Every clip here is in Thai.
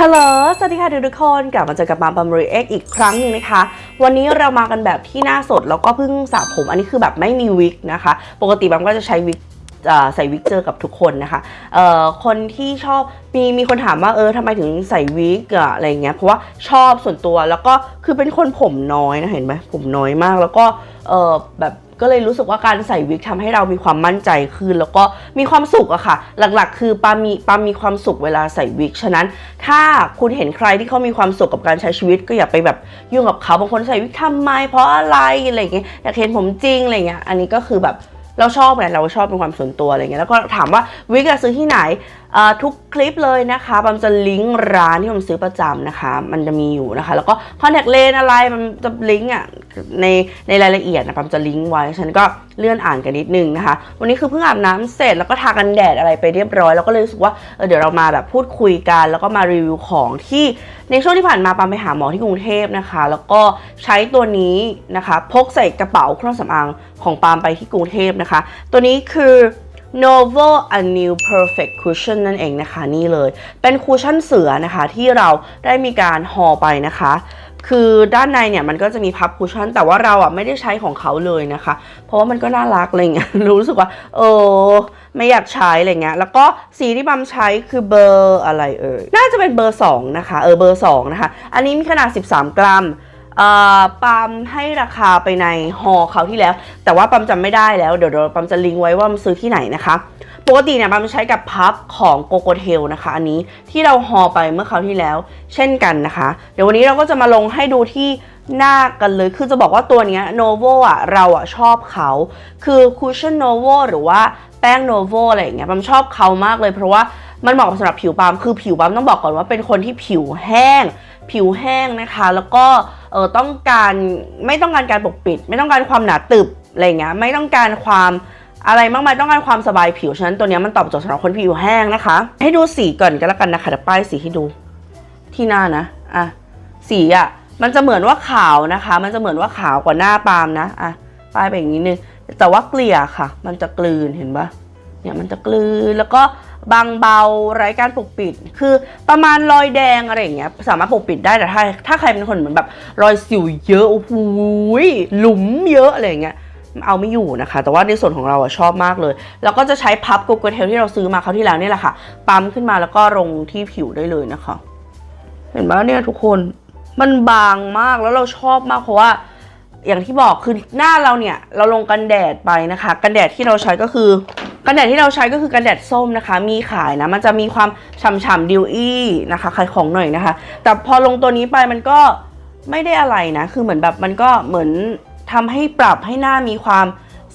ฮัลโหล สวัสดีค่ะทุกๆคน กลับมาเจอกับมาบัมริเอ็กอีกครั้งหนึ่งนะคะ วันนี้เรามากันแบบที่หน้าสดแล้วก็เพิ่งสระผม อันนี้คือแบบไม่มีวิกนะคะ ปกติบัมก็จะใช้วิกใส่วิกเจอกับทุกคนนะคะเอ่อคนที่ชอบมีมีคนถามว่าเออทำไมถึงใส่วิกอะอะไรเงี้ย เพราะว่าชอบส่วนตัวแล้วก็คือเป็นคนผมน้อยนะเห็นไหมผมน้อยมากแล้วก็เออแบบ ก็เลยรู้สึกว่าการใส่วิกทำให้เรามีความมั่นใจขึ้น แล้วก็มีความสุขอะค่ะ หลักๆ คือปามีปามีความสุขเวลาใส่วิกฉะนั้น ถ้าคุณเห็นใครที่เขามีความสุขกับการใช้ชีวิต ก็อย่าไปแบบยุ่งกับเขาบางคนใส่วิกทำไม เพราะอะไรอะไรอย่างเงี้ยอยากเห็นผมจริงอะไรเงี้ยอันนี้ก็คือแบบเราชอบไงเราชอบเป็นความส่วนตัวอะไรเงี้ยแล้วก็ถามว่าวิกอะซื้อที่ไหน ทุกคลิปเลยนะคะบัมจะลิงก์ร้านที่ผมซื้อประจำนะคะ มันจะมีอยู่นะคะ แล้วก็คอนแทคเลนอะไรมันจะลิงก์อะในในรายละเอียดนะบัมจะลิงก์ไว้ฉันก็เลื่อนอ่านกันนิดนึงนะคะ วันนี้คือเพิ่งอาบน้ำเสร็จแล้วก็ทากันแดดอะไรไปเรียบร้อย แล้วก็เลยรู้สึกว่าเออเดี๋ยวเรามาแบบพูดคุยกัน แล้วก็มารีวิวของที่ในช่วงที่ผ่านมาปามไปหาหมอที่กรุงเทพนะคะ แล้วก็ใช้ตัวนี้นะคะ พกใส่กระเป๋าเครื่องสำอางของปามไปที่กรุงเทพนะคะ ตัวนี้คือ Novo a New Perfect Cushion นั่นเองนะคะนี่เลย เป็นคูชั่นเสือนะคะที่เราได้มีการห่อไปนะคะ คือด้านในเนี่ยมันก็จะมีพับคูชั่น แต่ว่าเราอะไม่ได้ใช้ของเขาเลยนะคะ เพราะว่ามันก็น่ารักอะไรเงี้ยรู้สึกว่า เออไม่อยากใช้อะไรเงี้ย แล้วก็สีที่บัมใช้คือเบอร์อะไรเอ่ย น่าจะเป็นเบอร์ 2 นะคะ เออเบอร์2นะคะ อันนี้มีขนาด 13 กรัม ปัมให้ราคาไปในฮอเขาที่แล้ว แต่ว่าปัมจำไม่ได้แล้ว เดี๋ยวเดี๋ยวปัมจะลิงก์ไว้ว่ามันซื้อที่ไหนนะคะ ปกติเนี่ยปัมใช้กับพับของโกโกเทลนะคะ อันนี้ที่เราฮอไปเมื่อคราวที่แล้ว เช่นกันนะคะ เดี๋ยววันนี้เราก็จะมาลงให้ดูที่หน้ากันเลย คือจะบอกว่าตัวนี้ย Novo อะเราอะชอบเขา คือ Cushion Novo หรือว่าแป้ง Novo อะไรอย่างเงี้ยปัมชอบเขามากเลยเพราะว่า มันเหมาะสำหรับผิวปามคือผิวปามต้องบอกก่อนว่าเป็นคนที่ผิวแห้ง ผิวแห้งนะคะ แล้วก็เออต้องการไม่ต้องการการปกปิด ไม่ต้องการความหนาตึบอะไรเงี้ยไม่ต้องการความอะไรมากมายต้องการความสบายผิวฉะนั้นตัวนี้มันตอบโจทย์สำหรับคนผิวแห้งนะคะ ให้ดูสีก่อนก็แล้วกันนะคะเดี๋ยวป้ายสีให้ดูที่หน้านะอะสีอะมันจะเหมือนว่าขาวนะคะ มันจะเหมือนว่าขาวกว่าหน้าปาล์มนะอะป้ายไปอย่างนี้นึงแต่ว่าเกลี่ยค่ะ มันจะกลืนเห็นปะเนี่ยมันจะกลืนแล้วก็ บางเบาไร้การปกปิด คือประมาณรอยแดงอะไรอย่างเงี้ยสามารถปกปิดได้แต่ถ้าถ้าใครเป็นคนเหมือนแบบรอยสิวเยอะโอ้โหหลุมเยอะอะไรอย่างเงี้ยเอาไม่อยู่นะคะ แต่ว่าในส่วนของเราอะชอบมากเลย แล้วก็จะใช้พับโกโกเทลที่เราซื้อมาคราวที่แล้วนี่แหละค่ะ ปั๊มขึ้นมาแล้วก็ลงที่ผิวได้เลยนะคะ เห็นไหมเนี่ยทุกคนมันบางมากแล้วเราชอบมากเพราะว่า อย่างที่บอกคือหน้าเราเนี่ย เราลงกันแดดไปนะคะ กันแดดที่เราใช้ก็คือ กันแดดที่เราใช้ก็คือกันแดดส้มนะคะ มีขายนะ มันจะมีความฉ่ำๆดิวอี้นะคะขายของหน่อยนะคะ แต่พอลงตัวนี้ไปมันก็ไม่ได้อะไรนะ คือเหมือนแบบมันก็เหมือนทำให้ปรับให้หน้ามีความ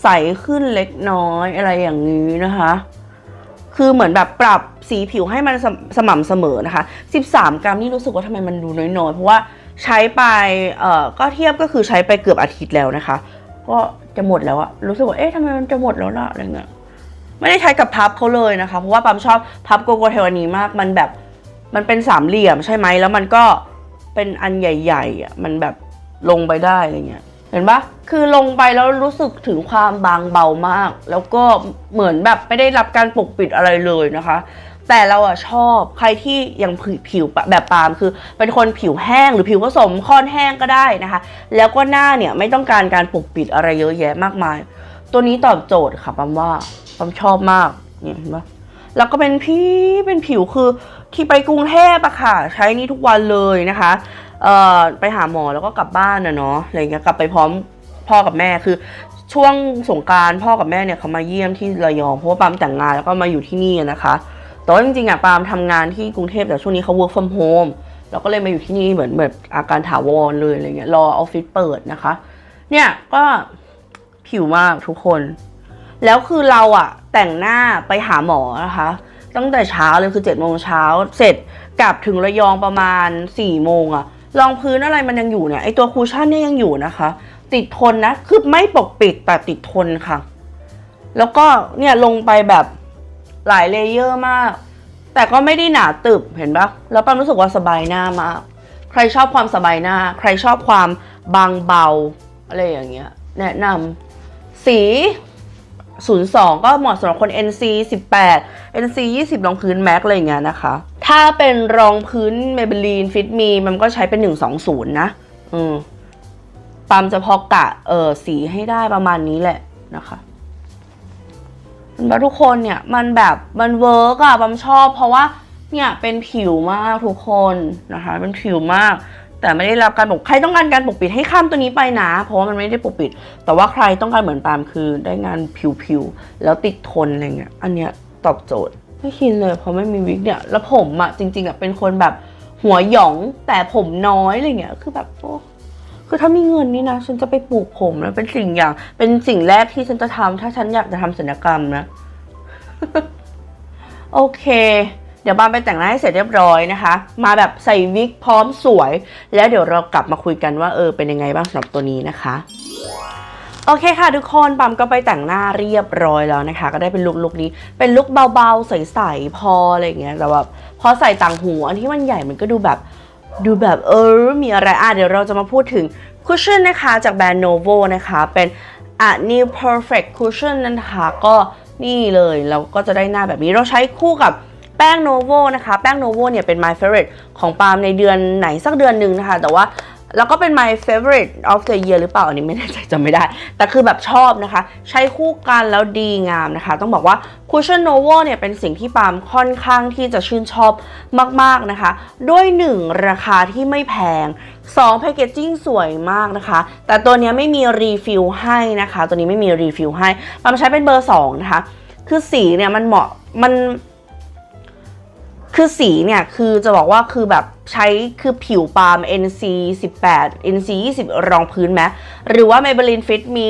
ใสขึ้นเล็กน้อยอะไรอย่างนี้นะคะ คือเหมือนแบบปรับสีผิวให้มันสมสม่ำเสมอนะคะ 13 กรัมนี่รู้สึกว่าทำไมมันดูน้อยๆ เพราะว่าใช้ไป เอ่อ ก็เทียบก็คือใช้ไปเกือบอาทิตย์แล้วนะคะ ก็จะหมดแล้วอะรู้สึกว่า เอ๊ะทำไมมันจะหมดแล้วล่ะอะไรเงี้ย ไม่ได้ใช้กับพับเขาเลยนะคะ เพราะว่าปั๊มชอบพับโกโกเทลอันนี้มาก มันแบบมันเป็นสามเหลี่ยมใช่ไหมแล้วมันก็เป็นอันใหญ่ๆอะมันแบบลงไปได้อะไรเงี้ยเห็นปะคือลงไปแล้วรู้สึกถึงความบางเบามาก แล้วก็เหมือนแบบไม่ได้รับการปกปิดอะไรเลยนะคะ แต่เราอะชอบใครที่ยังผิวผิวแบบปาล์มคือ เป็นคนผิวแห้งหรือผิวผสมค่อนแห้งก็ได้นะคะ แล้วก็หน้าเนี่ยไม่ต้องการการปกปิดอะไรเยอะแยะมากมาย ตัวนี้ตอบโจทย์ค่ะปั๊มว่า ปั๊มชอบมากเนี่ยเห็นปะแล้วก็เป็นพี่เป็นผิวคือที่ไปกรุงเทพอะค่ะ ใช้นี่ทุกวันเลยนะคะเอ่อไปหาหมอแล้วก็กลับบ้านนะเนาะอะไรเงี้ยกลับไปพร้อมพ่อกับแม่คือช่วงสงการพ่อกับแม่เนี่ยเขามาเยี่ยมที่ระยองเพราะว่าปามแต่งงานแล้วก็มาอยู่ที่นี่นะคะแต่ว่าจริงๆอะปามทำงานที่กรุงเทพแต่ช่วงนี้เขา work from home เราก็เลยมาอยู่ที่นี่เหมือนแบบอาการถาวรเลยอะไรเงี้ยรอออฟฟิศเปิดนะคะ เนี่ยก็ผิวมากทุกคน แล้วคือเราอะแต่งหน้าไปหาหมอนะคะ ตั้งแต่เช้าเลยคือ7จ็ดโมงเช้าเสร็จกลับถึงระยองประมาณ4ี่โมงอะรองพื้นอะไรมันยังอยู่เนี่ยไอตัวคูชั่นเนี่ยยังอยู่นะคะ ติดทนนะคือไม่ปกปิดแต่ติดทนค่ะ แล้วก็เนี่ยลงไปแบบหลายเลเยอร์มาก แต่ก็ไม่ได้หนาตึบเห็นปะแล้วปั๊มรู้สึกว่าสบายหน้ามาก ใครชอบความสบายหน้า ใครชอบความบางเบาอะไรอย่างเงี้ย แนะนำสี 02 ก็เหมาะสำหรับคน NC 18 NC 20 รองพื้นแม็กอะไรอย่างเงี้ยนะคะ ถ้าเป็นรองพื้น Maybelline Fit Me มันก็ใช้เป็น 120 นะ อืมปามจะพอกะเออสีให้ได้ประมาณนี้แหละนะคะมันว่าทุกคนเนี่ยมันแบบมันเวิร์กอะปามชอบเพราะว่าเนี่ยเป็นผิวมากทุกคนนะคะ เป็นผิวมาก แต่ไม่ได้รับการปกใครต้องการการปกปิดให้ข้ามตัวนี้ไปนะ เพราะว่ามันไม่ได้ปกปิด แต่ว่าใครต้องการเหมือนปาล์มคือได้งานผิวๆแล้วติดทนอะไรเงี้ยอันเนี้ยตอบโจทย์ไม่คิดเลยเพราะไม่มีวิกเนี่ยแล้วผมอะจริงๆอะเป็นคนแบบหัวหยองแต่ผมน้อยอะไรเงี้ยคือแบบโอ้คือถ้ามีเงินนี่นะ ฉันจะไปปลูกผมแล้วเป็นสิ่งอย่าง เป็นสิ่งแรกที่ฉันจะทำถ้าฉันอยากจะทำศัลยกรรมนะ โอเค เดี๋ยวบานไปแต่งหน้าให้เสร็จเรียบร้อยนะคะ มาแบบใส่วิกพร้อมสวย แล้วเดี๋ยวเรากลับมาคุยกันว่าเออเป็นยังไงบ้างสำหรับตัวนี้นะคะโอเคค่ะทุกคนปั๊มก็ไปแต่งหน้าเรียบร้อยแล้วนะคะ ก็ได้เป็นลุคลุคนี้เป็นลุคเบาๆ ใสๆพออะไรอย่างเงี้ยแต่แบบพอใส่ต่างหูอันที่มันใหญ่มันก็ดูแบบดูแบบเออมีอะไรอะเดี๋ยวเราจะมาพูดถึงคุชชั่นนะคะจากแบรนด์ Novo นะคะเป็น a New Perfect Cushion นะคะก็นี่เลยเราก็จะได้หน้าแบบนี้เราใช้คู่กับ แป้ง Novo นะคะแป้ง Novo เนี่ยเป็น my favorite ของปาล์มในเดือนไหนสักเดือนหนึ่งนะคะ แต่ว่าแล้วก็เป็น my favorite of the year หรือเปล่า อันนี้ไม่แน่ใจจำไม่ได้ แต่คือแบบชอบนะคะ ใช้คู่กันแล้วดีงามนะคะ ต้องบอกว่า Cushion Novo เนี่ยเป็นสิ่งที่ปาล์มค่อนข้างที่จะชื่นชอบมากๆนะคะ ด้วย 1 ราคาที่ไม่แพง2แพคเกจจิ้งสวยมากนะคะ แต่ตัวนี้ไม่มีรีฟิลให้นะคะ ตัวนี้ไม่มีรีฟิลให้ปาล์มใช้เป็นเบอร์2นะคะ คือสีเนี่ยมันเหมาะมัน คือสีเนี่ยคือจะบอกว่าคือแบบใช้คือผิวปาล์ม NC 18 NC 20 รองพื้นไหมหรือว่า Maybelline Fit มี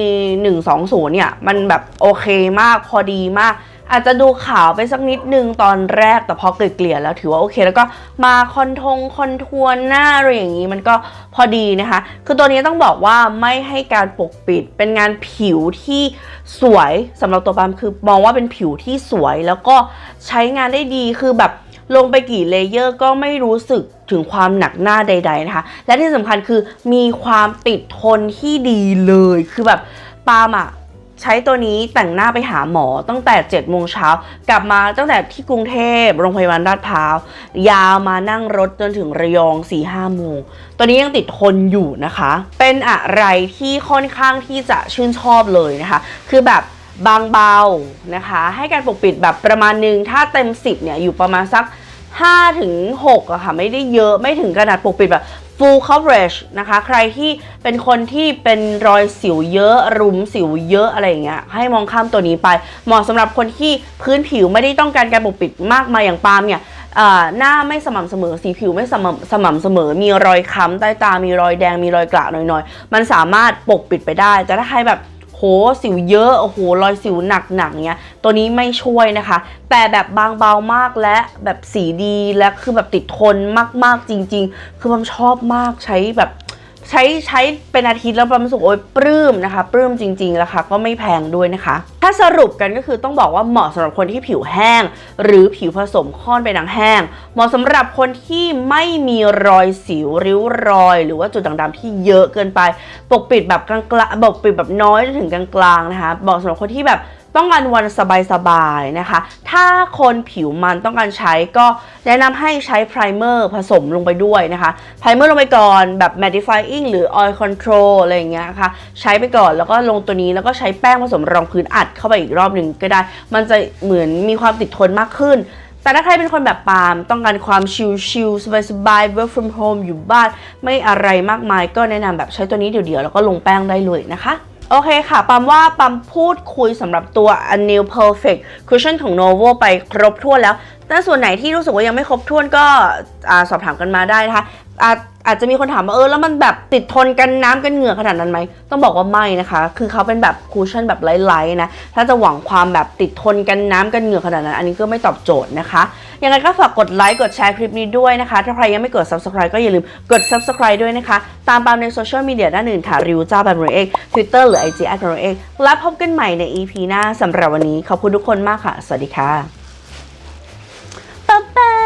120 เนี่ย มันแบบโอเคมากพอดีมาก อาจจะดูขาวไปสักนิดนึงตอนแรกแต่พอเกลี่ยแล้วถือว่าโอเค แล้วก็มาคอนทงคอนทัวร์หน้าอะไรอย่างนี้มันก็พอดีนะคะ คือตัวนี้ต้องบอกว่าไม่ให้การปกปิดเป็นงานผิวที่สวยสำหรับตัวปาล์มคือมองว่าเป็นผิวที่สวยแล้วก็ใช้งานได้ดีคือแบบ ลงไปกี่เลเยอร์ก็ไม่รู้สึกถึงความหนักหน้าใด ๆนะคะ และที่สำคัญคือมีความติดทนที่ดีเลย คือแบบปาล์มอะใช้ตัวนี้แต่งหน้าไปหาหมอตั้งแต่7จ็ดโมงเช้ากลับมาตั้งแต่ที่กรุงเทพโรงพยาบาลราดพร้าวยาวมานั่งรถจนถึงระยอง4ี่ห้าโมงตัวนี้ยังติดทนอยู่นะคะ เป็นอะไรที่ค่อนข้างที่จะชื่นชอบเลยนะคะ คือแบบบางเบานะคะ ให้การปกปิดแบบประมาณนึง ถ้าเต็ม 10เนี่ยอยู่ประมาณสัก 5ถึง6อะค่ะ ไม่ได้เยอะไม่ถึงขนาดปกปิดแบบ full coverage นะคะ ใครที่เป็นคนที่เป็นรอยสิวเยอะ รุมสิวเยอะอะไรอย่างเงี้ยให้มองข้ามตัวนี้ไป เหมาะสำหรับคนที่พื้นผิวไม่ได้ต้องการการปกปิดมากมายอย่างปาล์มเนี่ยหน้าไม่สม่ำเสมอสีผิวไม่สม่ำสม่ำเสมอ มีรอยค้ำใต้ตา มีรอยแดงมีรอยกระหน่อยๆ มันสามารถปกปิดไปได้แต่ถ้าใครแบบ หสิวเยอะโอ้โหรอยสิวหนักๆเนี้ยตัวนี้ไม่ช่วยนะคะ แต่แบบบางเบามากและแบบสีดีและคือแบบติดทนมากๆจริง ๆ คือผมชอบมากใช้แบบ ใช้ใช้เป็นอาทิตย์แล้วประมาณรู้สึกโอ้ยปลื้มนะคะ ปลื้มจริงๆราคาก็ไม่แพงด้วยนะคะ ถ้าสรุปกันก็คือต้องบอกว่าเหมาะสำหรับคนที่ผิวแห้ง หรือผิวผสมค่อนไปหนังแห้ง เหมาะสำหรับคนที่ไม่มีรอยสิวริ้วรอย หรือว่าจุดด่างๆที่เยอะเกินไป ปกปิดแบบกลางๆปกปิดแบบน้อยจนถึงกลางๆนะคะเหมาะสำหรับคนที่แบบ ต้องการวันสบายๆนะคะ ถ้าคนผิวมันต้องการใช้ก็แนะนำให้ใช้ไพรเมอร์ผสมลงไปด้วยนะคะ ไพรเมอร์ลงไปก่อนแบบ mattifying หรือ oil control อะไรอย่างเงี้ยค่ะ ใช้ไปก่อนแล้วก็ลงตัวนี้แล้วก็ใช้แป้งผสมรองพื้นอัดเข้าไปอีกรอบหนึ่งก็ได้ มันจะเหมือนมีความติดทนมากขึ้นแต่ถ้าใครเป็นคนแบบปาล์มต้องการความชิลๆสบายๆ work from home อยู่บ้าน ไม่อะไรมากมายก็แนะนำแบบใช้ตัวนี้เดี๋ยวๆ แล้วก็ลงแป้งได้เลยนะคะ โอเคค่ะ ปั๊มว่าปั๊มพูดคุยสำหรับตัว a New Perfect Cushion ของ Novo ไปครบถ้วนแล้ว แต่ส่วนไหนที่รู้สึกว่ายังไม่ครบถ้วนก็อสอบถามกันมาได้นะคะ อาจจะมีคนถามว่าเออแล้วมันแบบติดทนกันน้ำกันเหงื่อขนาดนั้นไหมต้องบอกว่าไม่นะคะ คือเขาเป็นแบบคูชั่นแบบไลท์ๆนะถ้าจะหวังความแบบติดทนกันน้ำกันเหงื่อขนาดนั้น อันนี้ก็ไม่ตอบโจทย์นะคะยังไงก็ฝากกดไลค์กดแชร์คลิปนี้ด้วยนะคะ ถ้าใครยังไม่กด subscribe ก็อย่าลืมกด subscribe ด้วยนะคะ ตามปามในโซเชียลมีเดียด้านอื่นค่ะริวเจ้าแบบเรเอกทวิตเตอร์หรือ IG แอดเรเอกแล้วพบกันใหม่ใน EP หน้าสำหรับวันนี้ขอบคุณทุกคนมากค่ะ สวัสดีค่ะบ๊ายบาย